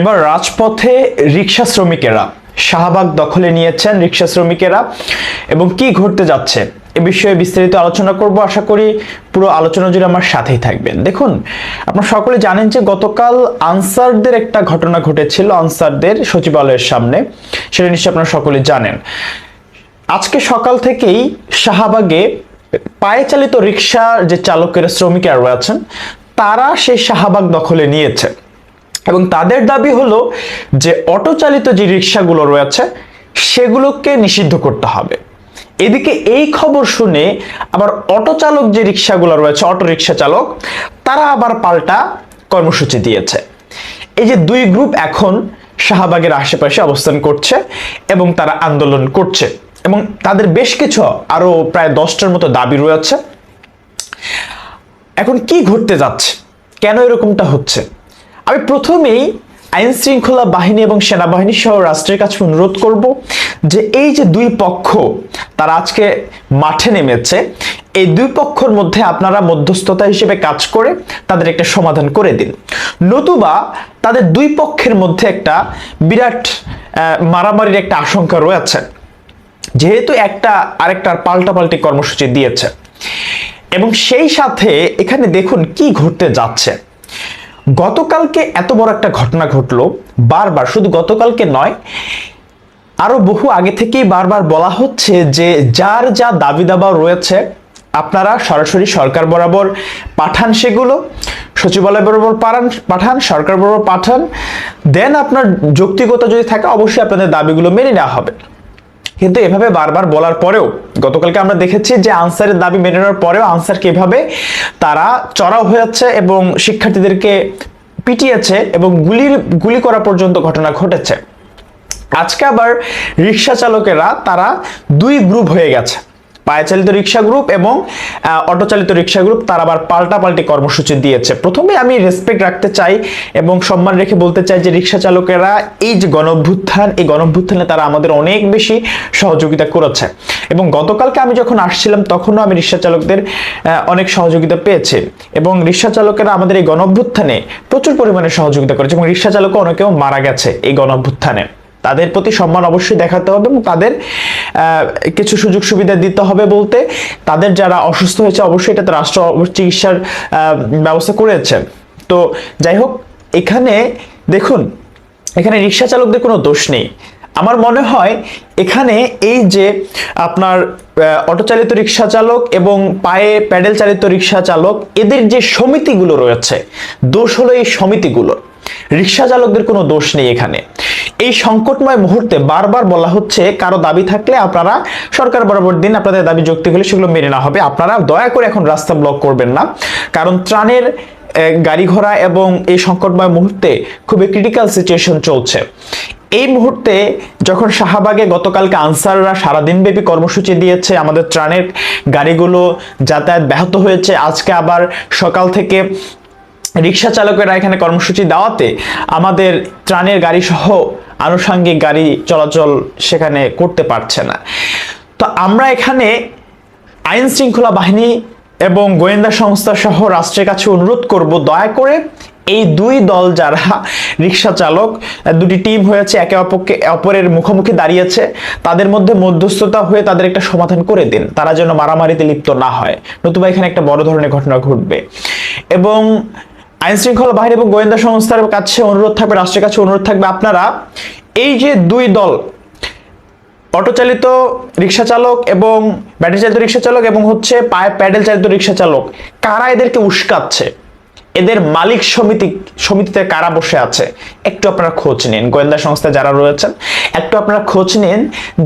এবার রাজপথে রিক্সা শ্রমিকেরা শাহবাগ দখলে নিয়েছেন রিক্সা শ্রমিকেরা এবং কি ঘটতে যাচ্ছে এ বিষয়ে বিস্তারিত আলোচনা করব। আশা করি পুরো আলোচনা জুড়ে আমার সাথেই থাকবেন। দেখুন, আপনারা সকলে জানেন যে গতকাল আনসারদের একটা ঘটনা ঘটেছিল আনসারদের সচিবালয়ের সামনে। সেটা নিশ্চয়ই আপনারা সকলে জানেন। আজকে সকাল থেকেই শাহবাগে পায়ে চালিত রিক্সার যে চালকেরা শ্রমিকেরা রয়েছেন, তারা সেই শাহবাগ দখলে নিয়েছে। এবং তাদের দাবি হলো যে অটো চালিত যে রিক্সাগুলো রয়েছে, সেগুলোকে নিষিদ্ধ করতে হবে। এদিকে এই খবর শুনে আবার অটো চালক যে রিক্সাগুলো রয়েছে, অটো রিক্সা চালক, তারা আবার পাল্টা কর্মসূচি দিয়েছে। এই যে দুই গ্রুপ এখন শাহবাগের আশেপাশে অবস্থান করছে এবং তারা আন্দোলন করছে এবং তাদের বেশ কিছু আরও প্রায় দশটার মতো দাবি রয়েছে। এখন কি ঘটতে যাচ্ছে? কেন এরকমটা হচ্ছে? আমি প্রথমেই আইন শৃঙ্খলা বাহিনী এবং সেনাবাহিনী সহ রাষ্ট্রের কাছে অনুরোধ করব যে এই যে দুই পক্ষ তারা আজকে মাঠে নেমেছে, এই দুই পক্ষর মধ্যে আপনারা মধ্যস্থতা হিসেবে কাজ করে তাদের একটা সমাধান করে দিন। নতুবা তাদের দুই পক্ষের মধ্যে একটা বিরাট মারামারির একটা আশঙ্কা রয়েছে। যেহেতু একটা আরেকটার পাল্টাপাল্টি কর্মসূচি দিয়েছে। এবং সেই সাথে এখানে দেখুন কি ঘটতে যাচ্ছে। গতকালকে এত বড় একটা ঘটনা ঘটলো, বারবার, শুধু গতকালকে নয়, আরও বহু আগে থেকেই বারবার বলা হচ্ছে যে যার যা দাবি দাবা রয়েছে, আপনারা সরাসরি সরকার বরাবর পাঠান সেগুলো, সচিবালয় বরাবর পাঠান পাঠান, সরকার বরাবর পাঠান, দেন আপনার যৌক্তিকতা যদি থাকে, অবশ্যই আপনাদের দাবিগুলো মেনে নেওয়া হবে। কিন্তু এভাবে বারবার বলার পরেও, গতকালকে আমরা দেখেছি যে আনসারের দাবি মেনে নেওয়ার পরেও আনসার কীভাবে তারা চড়াও হয়ে যাচ্ছে এবং শিক্ষার্থীদেরকে পিটিয়েছে এবং গুলির গুলি করা পর্যন্ত ঘটনা ঘটেছে। আজকে আবার রিক্সা চালকেরা তারা দুই গ্রুপ হয়ে গেছে। পায়ে চালিত রিক্সা গ্রুপ এবং অটোচালিত রিক্সা গ্রুপ তারা আবার পাল্টাপাল্টি কর্মসূচি দিয়েছে। প্রথমে আমি রেসপেক্ট রাখতে চাই এবং সম্মান রেখে বলতে চাই যে রিক্সা চালকেরা এই যে গণভ্যুত্থান, এই গণভ্যুত্থানে তারা আমাদের অনেক বেশি সহযোগিতা করেছে। এবং গতকালকে আমি যখন আসছিলাম, তখনও আমি রিক্সা চালকদের অনেক সহযোগিতা পেয়েছি। এবং রিক্সা চালকেরা আমাদের এই গণভ্যুত্থানে প্রচুর পরিমাণে সহযোগিতা করেছে এবং রিক্সা চালকও অনেকেও মারা গেছে এই গণভ্যুত্থানে। তাদের প্রতি সম্মান অবশ্যই দেখাতে হবে এবং তাদের কিছু সুযোগ সুবিধা দিতে হবে বলতে তাদের যারা অসুস্থ হয়েছে অবশ্যই এটাতে রাষ্ট্র চিকিৎসার ব্যবস্থা করেছে। তো যাই হোক, এখানে দেখুন, এখানে রিক্সা চালকদের কোনো দোষ নেই। আমার মনে হয় এখানে এই যে আপনার অটো চালিত রিক্সা চালক এবং পায়ে প্যাডেল চালিত রিক্সা চালক, এদের যে সমিতিগুলো রয়েছে, দোষ হলো এই সমিতিগুলোর। রিক্সা চালকদের কোনো দোষ নেই এখানে। এই সংকটময় মুহূর্তে বারবার বলা হচ্ছে, কারও দাবি থাকলে আপনারা সরকার বরাবর দিন আপনাদের দাবি যুক্তি হলে সেগুলো মেনে না হবে। আপনারা দয়া করে এখন রাস্তা ব্লক করবেন না। কারণ ত্রাণের গাড়ি ঘোড়া এবং এই সংকটময় মুহূর্তে খুবই ক্রিটিক্যাল সিচুয়েশন চলছে। এই মুহূর্তে যখন শাহবাগে গতকালকে আনসাররা সারাদিন ব্যাপী কর্মসূচি দিয়েছে, আমাদের ত্রাণের গাড়িগুলো যাতায়াত ব্যাহত হয়েছে, আজকে আবার সকাল থেকে রিক্সা চালকেরা এখানে কর্মসূচি দেওয়াতে আমাদের ত্রাণের গাড়ি সহ আনুষঙ্গিক গাড়ি চলাচল সেখানে করতে পারছে না। তো আমরা এখানে আইন শৃঙ্খলা বাহিনী এবং গোয়েন্দা সংস্থা সহ রাষ্ট্রের কাছে অনুরোধ করব, দয়া করে এই দুই দল যারা রিক্সা চালক, দুটি টিম হয়েছে, একে অপরকে, অপরের মুখোমুখি দাঁড়িয়েছে, তাদের মধ্যে মধ্যস্থতা হয়ে তাদের একটা সমাধান করে দিন, তারা যেন মারামারিতে লিপ্ত না হয়। নতুবা এখানে একটা বড় ধরনের ঘটনা ঘটবে। এবং আইন শৃঙ্খলা বাহিনী এবং গোয়েন্দা সংস্থার কাছে অনুরোধ থাকবে, রাষ্ট্রের কাছে অনুরোধ থাকবে। আপনারা এই যে দুই দল অটো চালিত রিক্সা চালক এবং ব্যাটারি চালিত রিক্সা চালক এবং হচ্ছে পায়ে প্যাডেল চালিত রিক্সা চালক, কারা এদেরকে উস্কাচ্ছে? এদের মালিক সমিতি, সমিতিতে কারা বসে আছে? একটু আপনারা খোঁজ নিন। গোয়েন্দা সংস্থা যারা রয়েছেন, একটু আপনারা খোঁজ নিন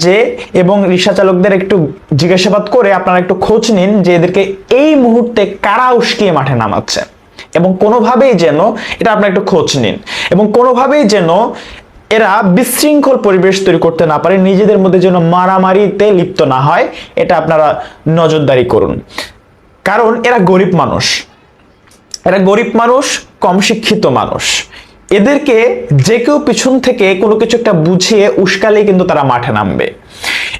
যে, এবং রিক্সা চালকদের একটু জিজ্ঞাসাবাদ করে আপনারা একটু খোঁজ নিন যে এদেরকে এই মুহূর্তে কারা উস্কিয়ে মাঠে নামাচ্ছে। এবং কোনোভাবেই যেন এটা আপনারা একটু খোঁজ নিন এবং কোনোভাবেই যেন এরা বিশৃঙ্খল পরিবেশ তৈরি করতে না পারে, নিজেদের মধ্যে যেন মারামারিতে লিপ্ত না হয়, এটা আপনারা নজরদারি করুন। কারণ এরা গরিব মানুষ। এরা গরিব মানুষ, কম শিক্ষিত মানুষ। এদেরকে যে কেউ পিছন থেকে কোনো কিছু একটা বুঝিয়ে উস্কালে কিন্তু তারা মাঠে নামবে।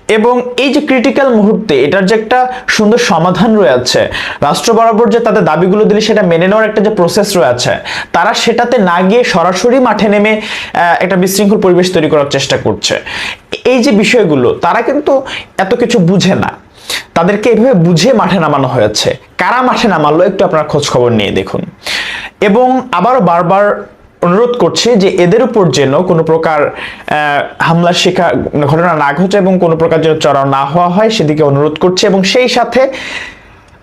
এবং এই যে ক্রিটিক্যাল মুহূর্তে এটার যে একটা সুন্দর সমাধান রয়েছে রাষ্ট্র বরাবর যে তাদের দাবিগুলো দিলে সেটা মেনে নেওয়ার একটা যে প্রসেস রয়েছে তারা সেটাতে না গিয়ে সরাসরি মাঠে নেমে একটা বিশৃঙ্খল পরিবেশ তৈরি করার চেষ্টা করছে। এই যে বিষয়গুলো, তারা কিন্তু এত কিছু বুঝে না। তাদেরকে এভাবে বুঝে মাঠে নামানো হয়েছে। কারা মাঠে নামালো একটু আপনারা খোঁজ খবর নিয়ে দেখুন। এবং আবারও বারবার অনুরোধ করছি যে এদের উপর যেন কোনো প্রকার হামলার শিকার, ঘটনা না ঘটে এবং কোনো প্রকার যেন চড়াও না হওয়া হয়, সেদিকে অনুরোধ করছি এবং সেই সাথে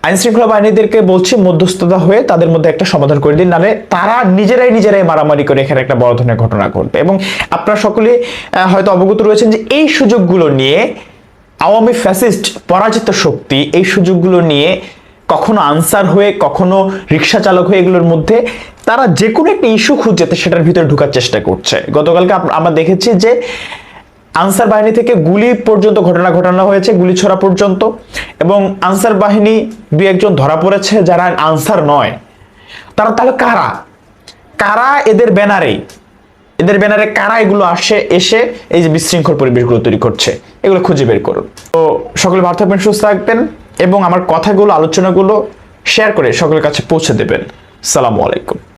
আইন শৃঙ্খলা বাহিনীদেরকে বলছি, মধ্যস্থতা হয়ে তাদের মধ্যে একটা সমাধান করে দিন, নাহলে তারা নিজেরাই নিজেরাই মারামারি করে এখানে একটা বড় ধরনের ঘটনা ঘটবে। এবং আপনারা সকলে হয়তো অবগত রয়েছেন যে এই সুযোগগুলো নিয়ে আওয়ামী ফ্যাসিস্ট, পরাজিত শক্তি এই সুযোগগুলো নিয়ে কখনো আনসার হয়ে, কখনো রিক্সা চালক হয়ে এগুলোর মধ্যে তারা যে কোনো একটা ইস্যু খুঁজে তো সেটার ভিতরে ঢোকার চেষ্টা করছে। গতকালকে আমরা দেখেছি যে আনসার বাহিনী থেকে গুলি পর্যন্ত ঘটনা ঘটানো হয়েছে, গুলি ছড়া পর্যন্ত। এবং আনসার বাহিনী দুই একজন ধরা পড়েছে যারা আনসার নয়। তারা তাহলে কারা? কারা এদের ব্যানারে? এদের ব্যানারে কারা এগুলো আসে, এসে এই যে বিশৃঙ্খল পরিবেশগুলো তৈরি করছে? এগুলো খুঁজে বের করুন। তো সকলে ভালো থাকবেন, সুস্থ থাকবেন। এবং আমার কথাগুলো আলোচনাগুলো শেয়ার করে সকলের কাছে পৌঁছে দেবেন। সালামু আলাইকুম।